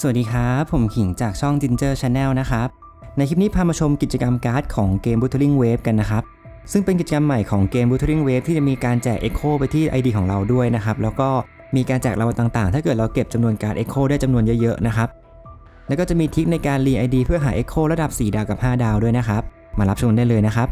สวัสดีครับ ผมขิงจากช่อง Ginger Channel นะครับ ในคลิปนี้พามาชมกิจกรรมการ์ดของเกม Wuthering Wave กันนะครับ ซึ่งเป็นกิจกรรมใหม่ของเกม Wuthering Wave ที่จะมีการแจก Echo ไปที่ ID ของเราด้วยนะครับ แล้วก็มีการแจกรางวัลต่างๆ ถ้าเกิดเราเก็บจำนวนการ Echo ได้จำนวนเยอะๆนะครับ แล้วก็จะมีทริคในการรี ID เพื่อหา Echo ระดับ 4 ดาวกับ 5 ดาวด้วยนะครับ มารับชมได้เลยนะครับ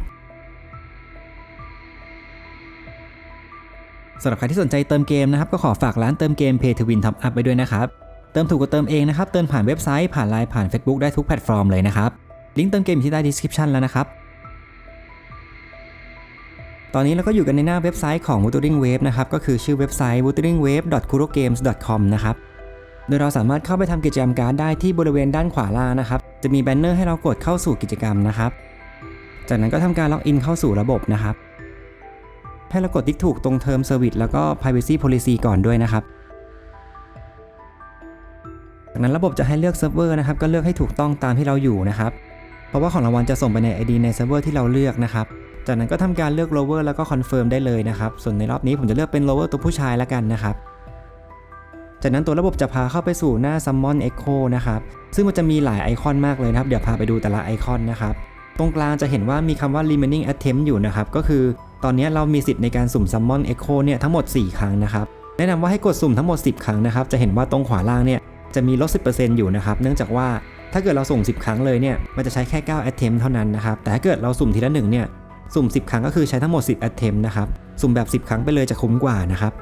สำหรับใครที่สนใจเติมเกมนะครับก็ขอฝากร้านเติมเกม Pay to Win Top Up ไปด้วยนะครับ เติมถูกก็เติมเองนะครับ เติมผ่านเว็บไซต์ผ่านไลน์ผ่าน Facebook ได้ทุกแพลตฟอร์มเลยนะครับ ลิงก์เติมเกมอยู่ที่ใต้ description แล้วนะครับ ตอนนี้เราก็อยู่กันในหน้าเว็บไซต์ของ Wuthering Wave นะครับ ก็คือชื่อเว็บไซต์ wutheringwave.kurogames.com นะครับ โดยเราสามารถเข้าไปทำกิจกรรมการ์ดได้ที่บริเวณด้านขวาล่างนะครับ จะมีแบนเนอร์ให้เรากดเข้าสู่กิจกรรมนะครับ จากนั้นก็ทำการล็อกอินเข้าสู่ระบบนะครับ ให้เรากดติ๊กถูกตรง Term Service แล้วก็ Privacy Policy ก่อนด้วยนะครับ นั้นระบบจะให้เลือกเซิร์ฟเวอร์นะครับก็เลือกให้ถูกต้องตามที่เราอยู่นะครับ เพราะว่าของรางวัลจะส่งไปใน ID ในเซิร์ฟเวอร์ที่เราเลือกนะครับ จากนั้นก็ทำการเลือก lower แล้วก็ confirm ได้เลยนะครับ ส่วนในรอบนี้ผมจะเลือกเป็น lower ตัวผู้ชายแล้วกันนะครับจากนั้นตัวระบบจะพาเข้าไปสู่หน้า summon echo นะครับ ซึ่งมันจะมีหลายไอคอนมากเลยนะครับ เดี๋ยวพาไปดูแต่ละไอคอนนะครับ ตรงกลางจะเห็นว่ามีคำว่า remaining attempt อยู่นะครับ ก็คือตอนนี้เรามีสิทธิ์ในการสุ่ม summon echo เนี่ยทั้งหมด 4 ครั้งนะครับ แนะนำว่าให้กดสุ่มทั้งหมด 10 ครั้งนะครับ จะเห็นว่าตรงขวาล่างเนี่ย จะมีลด 10%อยู่นะครับ เนื่องจากว่าถ้าเกิดเราสุ่ม 10 ครั้งเลยเนี่ยมันจะใช้แค่9 attempt เท่านั้นนะครับ แต่ถ้าเกิดเราสุ่มทีละหนึ่งเนี่ยสุ่ม 10 ครั้งก็คือใช้ทั้งหมด 10 attempt นะครับ สุ่มแบบ 10 ครั้งไปเลยจะคุ้มกว่านะครับ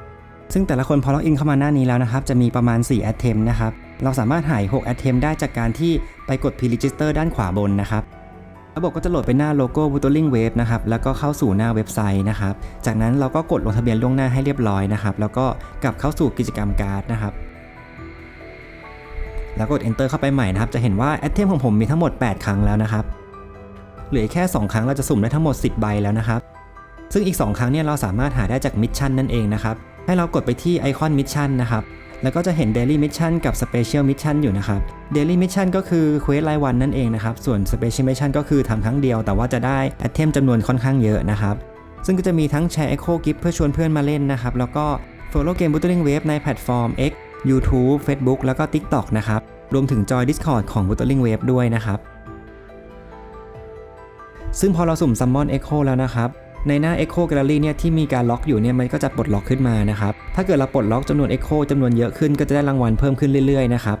ซึ่งแต่ละคนพอล็อกอินเข้ามาหน้านี้แล้วนะครับ จะมีประมาณ 4 attempt นะครับ เราสามารถหาย 6 attempt ได้จากการที่ไปกด pre-register ด้านขวาบนนะครับระบบก็จะโหลดเป็นหน้าโลโก้ Wuthering Wave นะครับ แล้วก็เข้าสู่หน้าเว็บไซต์นะครับ จากนั้นเราก็กดลงทะเบียนล่วงหน้าให้เรียบร้อยนะครับ แล้วก็กลับเข้าสู่กิจกรรมการ์ดนะครับ แล้วกด enter เข้าไปใหม่นะครับ จะเห็นว่า a t t e m ของผมมีทั้งหมด 8 ครั้งแล้วนะครับ เหลือแค่ 2 ครั้งเราจะสุ่มได้ทั้งหมด 10 ใบแล้วนะครับ ซึ่งอีก 2 ครั้งเนี่ยเราสามารถหาได้จากมิชชั่นนั่นเองนะครับ ให้เรากดไปที่ไอคอนมิชชั่นนะครับ แล้วก็จะเห็น Daily Mission กับ Special Mission อยู่นะครับ Daily Mission ก็คือเควสรายวันนั่นเองนะครับ ส่วน Special Mission ก็คือทำครั้งเดียว แต่ว่าจะได้ a t t e m จำนวนค่อนข้างเยอะนะครับซึ่งก็จะมีทั้งแชร์ Echo Gift เพื่อชวนเพื่อนมาเล่นนะครับแล้วก็ Follow Game Wuthering Wave ในแพลตฟอร์ม X YouTube Facebook แล้วก็ TikTok นะครับ รวมถึงจอย Discord ของ Wuthering Wave ด้วยนะครับ ซึ่งพอเราสุ่ม Summon Echo แล้วนะครับ ในหน้า Echo Gallery เนี่ยที่มีการล็อกอยู่เนี่ยมันก็จะปลดล็อกขึ้นมานะครับ ถ้าเกิดเราปลดล็อกจำนวน Echo จำนวนเยอะขึ้นก็จะได้รางวัลเพิ่มขึ้นเรื่อยๆนะครับ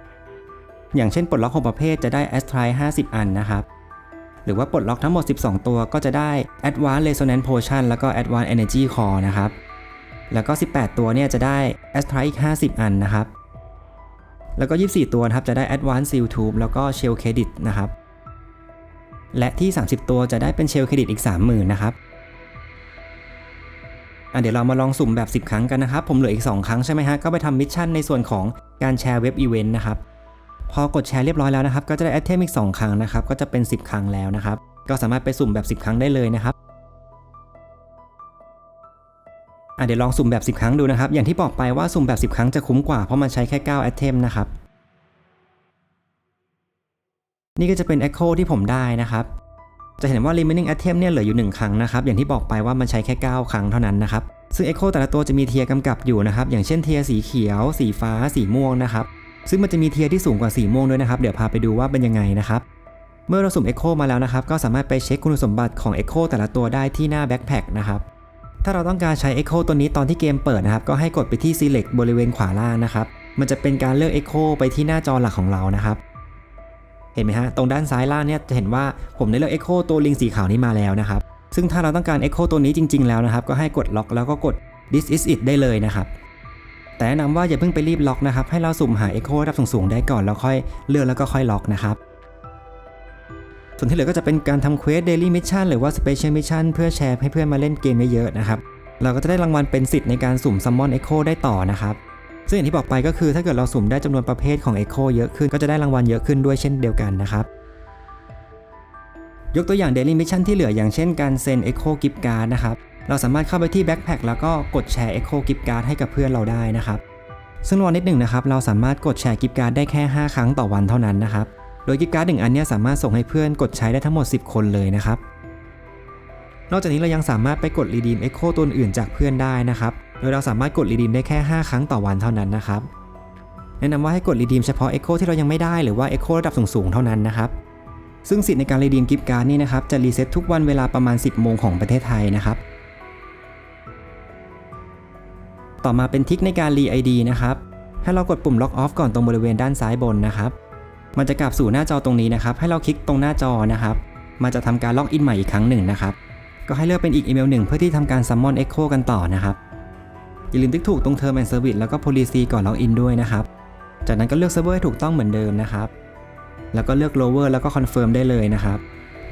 อย่างเช่นปลดล็อก6ประเภทจะได้ Astral 50 อันนะครับหรือว่าปลดล็อกทั้งหมด 12 ตัวก็จะได้ Advanced Resonance Potion แล้วก็ Advanced Energy Core นะครับ แล้วก็ 18 ตัวเนี่ยจะได้ a s t r a อีก 50 อันนะครับ แล้วก็ 24 ตัวนะครับจะได้ Advanced Seal Tube แล้วก็ Shell Credit นะครับ และที่ 30 ตัวจะได้เป็น Shell Credit อีก 30,000 นะครับอะเดี๋ยวเรามาลองสุ่มแบบ 10 ครั้งกันนะครับ ผมเหลืออีก 2 ครั้งใช่ไหมฮะ ก็ไปทำมิชชั่นในส่วนของการแชร์เว็บอีเวนต์นะครับ พอกดแชร์เรียบร้อยแล้วนะครับ ก็จะได้ a อ t เทมอีก 2 ครั้งนะครับ ก็จะเป็น 10 ครั้งแล้วนะครับ ก็สามารถไปสุ่มแบบ 10 ครั้งได้เลยนะครับ อะเดี๋ยวลองสุ่มแบบ 10 ครั้งดูนะครับ อย่างที่บอกไปว่าสุ่มแบบ 10 ครั้งจะคุ้มกว่า เพราะมันใช้แค่9 a อ t เทมนะครับ นี่ก็จะเป็น Echo ที่ผมได้นะครับ จะเห็นว่า remaining a t t e m p เนี่ยเหลืออยู่ 1 ครั้งนะครับ อย่างที่บอกไปว่ามันใช้แค่ 9 ครั้งเท่านั้นนะครับ ซึ่ง Echo แต่ละตัวจะมีเทียร์กำกับอยู่นะครับ อย่างเช่นเทียร์สีเขียว สีฟ้า สีม่วงนะครับ ซึ่งมันจะมีเทียร์ที่สูงกว่าสีม่วงด้วยนะครับ เดี๋ยวพาไปดูว่าเป็นยังไงนะครับเมื่อเราสุ่ม Echo มาแล้วนะครับ ก็สามารถไปเช็คคุณสมบัติของ Echo แต่ละตัวได้ที่หน้า Backpack นะครับ ถ้าเราต้องการใช้ Echo ตัวนี้ตอนที่เกมเปิดนะครับ ก็ให้กดไปที่ Select บริเวณขวาล่างนะครับ มันจะเป็นการเลือก Echo ไปที่หน้าจอหลักของเรานะครับ เห็นไหมฮะ ตรงด้านซ้ายล่างเนี่ยจะเห็นว่าผมได้เลือก Echo ตัวลิงสีขาวนี้มาแล้วนะครับ ซึ่งถ้าเราต้องการ Echo ตัวนี้จริง ๆ แล้วนะครับ ก็ให้กดล็อกแล้วก็กด This is it ได้เลยนะครับ แต่แนะนำว่าอย่าเพิ่งไปรีบล็อกนะครับ ให้เราสุ่มหา Echo ระดับสูงๆได้ก่อนแล้วค่อยเลือกแล้วก็ค่อยล็อกนะครับ ส่วนที่เหลือก็จะเป็นการทำเควส Daily Mission หรือว่า Special Mission เพื่อแชร์ให้เพื่อนมาเล่นเกมเยอะๆนะครับ เราก็จะได้รางวัลเป็นสิทธิ์ในการสุ่ม Summon Echo ได้ต่อนะครับซึ่งอย่างที่บอกไปก็คือถ้าเกิดเราสุ่มได้จำนวนประเภทของ Echo เยอะขึ้นก็จะได้รางวัลเยอะขึ้นด้วยเช่นเดียวกันนะครับ ยกตัวอย่าง Daily Mission ที่เหลืออย่างเช่นการเซ็น Echo Gift Card นะครับ เราสามารถเข้าไปที่ Backpack แล้วก็กดแชร์ Echo Gift Card ให้กับเพื่อนเราได้นะครับ ซึ่งรอนิดหนึ่งนะครับเราสามารถกดแชร์ Gift Card ได้แค่ 5 ครั้งต่อวันเท่านั้นนะครับ โดย Gift Card หนึ่งอันนี้สามารถส่งให้เพื่อนกดใช้ได้ทั้งหมด 10 คนเลยนะครับ นอกจากนี้เรายังสามารถไปกด Redeem Echo ตัวอื่นจากเพื่อนได้นะครับ โดยเราสามารถกด Redeem ได้แค่ 5 ครั้งต่อวันเท่านั้นนะครับ แนะนำว่าให้กดรีดีมเฉพาะ Echo ที่เรายังไม่ได้หรือว่า Echo ระดับสูงๆเท่านั้นนะครับ ซึ่งสิทธิ์ในการรีดีมกิฟต์การ์ดนี่นะครับจะรีเซ็ตทุกวันเวลาประมาณ 10 โมงของประเทศไทยนะครับต่อมาเป็นทิกในการรี ID นะครับ ให้เรากดปุ่ม Lock Off ก่อนตรงบริเวณด้านซ้ายบนนะครับ มันจะกลับสู่หน้าจอตรงนี้นะครับ ให้เราคลิกตรงหน้าจอนะครับ มันจะทำการล็อกอินใหม่อีกครั้งหนึ่งนะครับ ก็ให้เลือกเป็นอีกอีเมลหนึ่งเพื่อที่ทำการ Summon Echo กันต่อนะครับ อย่าลืมติ๊กถูกตรง Term and Service แล้วก็ Policy ก่อนล็อกอินด้วยนะครับ จากนั้นก็เลือกเซิร์ฟเวอร์ให้ถูกต้องเหมือนเดิมนะครับ แล้วก็เลือก lower แล้วก็ confirm ได้เลยนะครับ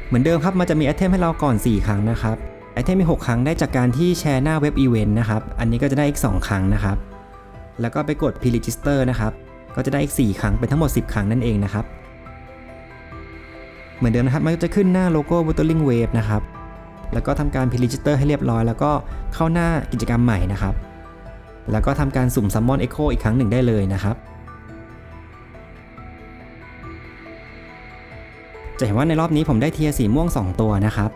เหมือนเดิมครับ มันจะมีไอเทมให้เราก่อน 4 ครั้งนะครับ ไอเทมมี 6 ครั้งได้จากการที่แชร์หน้าเว็บอีเวนต์นะครับ อันนี้ก็จะได้อีก 2 ครั้งนะครับ แล้วก็ไปกด pre-register นะครับ ก็จะได้อีก 4 ครั้งเป็นทั้งหมด 10 ครั้งนั่นเองนะครับ เหมือนเดิมนะครับ มันก็จะขึ้นหน้าโลโก้ Wuthering Wave นะครับ แล้วก็ทำการ pre-register ให้เรียบร้อย แล้วก็เข้าหน้ากิจกรรมใหม่นะครับ แล้วก็ทำการสุ่ม Summon Echo อีกครั้งหนึ่งได้เลยนะครับ จะเห็นว่าในรอบนี้ผมได้เทียสีม่วง 2 ตัวนะครับ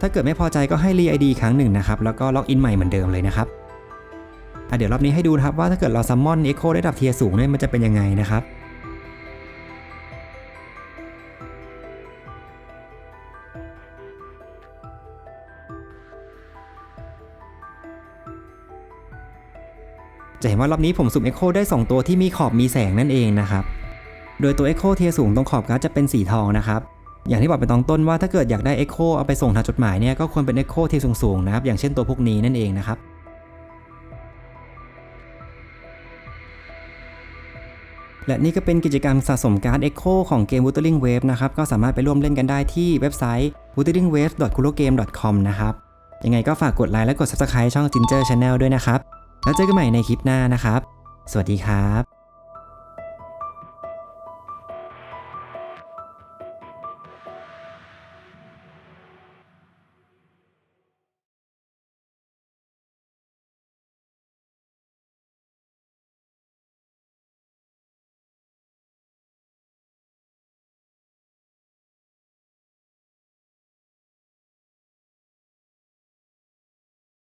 ถ้าเกิดไม่พอใจก็ให้รีไอดีครั้งหนึ่งนะครับ แล้วก็ล็อกอินใหม่เหมือนเดิมเลยนะครับ เดี๋ยวรอบนี้ให้ดูนะครับว่าถ้าเกิดเราซัมมอนเอ็กโคได้ดับเทียสูงเนี่ยมันจะเป็นยังไงนะครับจะเห็นว่ารอบนี้ผมสุ่ม Echo ได้ 2 ตัวที่มีขอบมีแสงนั่นเองนะครับ โดยตัว Echo เทียสูงตรงขอบการ์ดจะเป็นสีทองนะครับ อย่างที่บอกไปตอนต้นว่าถ้าเกิดอยากได้ Echo เอาไปส่งทางจดหมายเนี่ยก็ควรเป็น Echo เทียสูงๆนะครับ อย่างเช่นตัวพวกนี้นั่นเองนะครับ และนี่ก็เป็นกิจกรรมสะสมการ์ด Echo ของเกม Wuthering Wave นะครับ ก็สามารถไปร่วมเล่นกันได้ที่เว็บไซต์ wutheringwave.kurogame.com นะครับ ยังไงก็ฝากกดไลค์และกด Subscribe ช่อง Ginger Channel ด้วยนะครับ แล้วเจอกันใหม่ในคลิปหน้านะครับ สวัสดีครับ